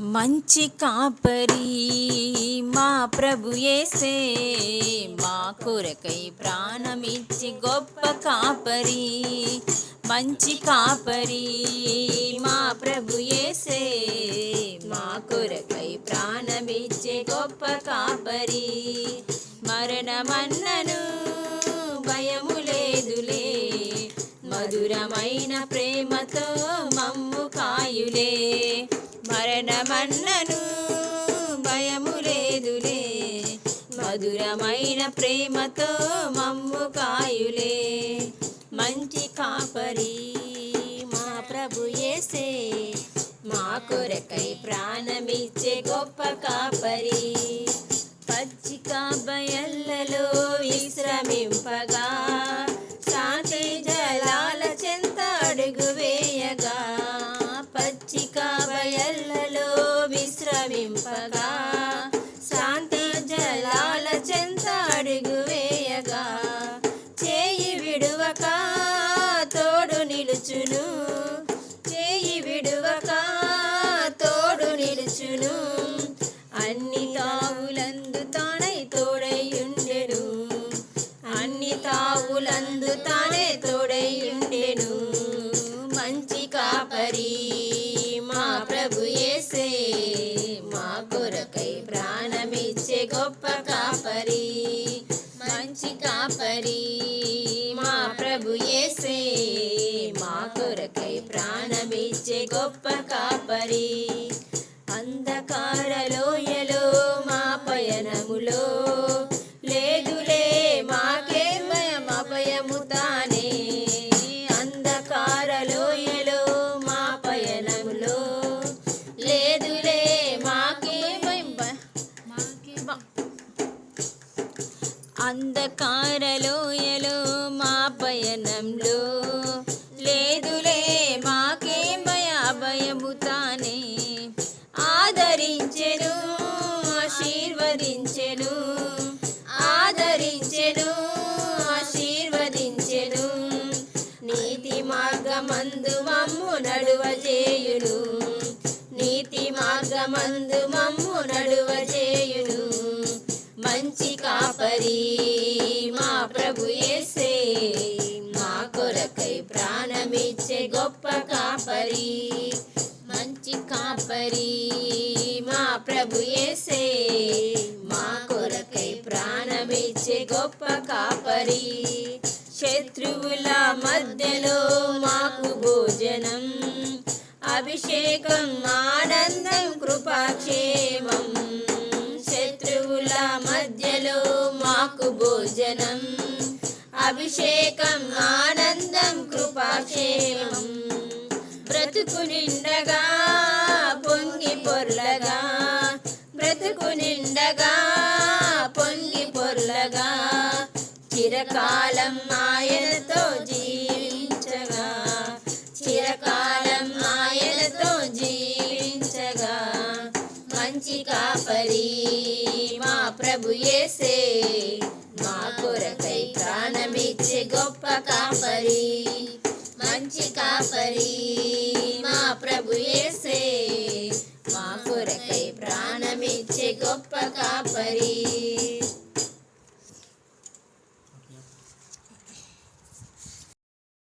మంచి కాపరి మా ప్రభుయేసే మా కొరకై ప్రాణమిచ్చి గొప్ప కాపరి. మంచి కాపరి మా ప్రభుయేసే మా కొరకై ప్రాణమిచ్చి గొప్ప కాపరి. మరణమన్నను భయము లేదులే మధురమైన ప్రేమతో మమ్మ మధురమైన ప్రేమతో మమ్ము కాయులే. మంచి కాపరి మా ప్రభు ఏసే మా కొరకై ప్రాణమిచ్చే గొప్ప కాపరి. పచ్చిక బయళ్ళలో విశ్రమింపగా శాంతి జలాల చెంత అడుగు వేయగా పచ్చిక బయళ్ళలో విశ్రమింపగా శాంతి జలా చేయి విడువక తోడు నిలుచును. అన్ని తావులందు తానై తోడైయుండెను అన్ని తావులందు తానే తోడైయుండెను మంచి కాపరి మా ప్రభు ఏసే మా కొరకై ప్రాణమిచ్చే గొప్ప కాపరి. మంచి కాపరి గొప్ప కాపరి. అంధకార లోయలో మా పయనములో లేదులే మాకే భయం అభయము తానే. అంధకార లోయలో మా పయనములో లేదులే మాకే భయం అంధకార లోయలో మా పయనంలో మార్గమందు మమ్ము నడువజేయును. నీతి మార్గమందు మమ్ము నడువజేయును. మంచి కాపరి మా ప్రభు ఏసే మా కొరకై ప్రాణమిచ్చే గొప్ప కాపరి. అభిషేకం ఆనందం కృపాక్షేమం. శత్రువుల మధ్యలో మాకు భోజనం. అభిషేకం ఆనందం కృపాక్షేమం. బ్రతుకు నిండగా పొంగి పొర్లగా. బ్రతుకు నిండగా పొంగి పొర్లగా. చిరకాలం బలి మా ప్రభు ఏసే మా కొరకై ప్రాణమిచ్చే గొప్ప కాపరి మంచి కాపరి మా ప్రభు ఏసే మా కొరకై ప్రాణమిచ్చే గొప్ప కాపరి.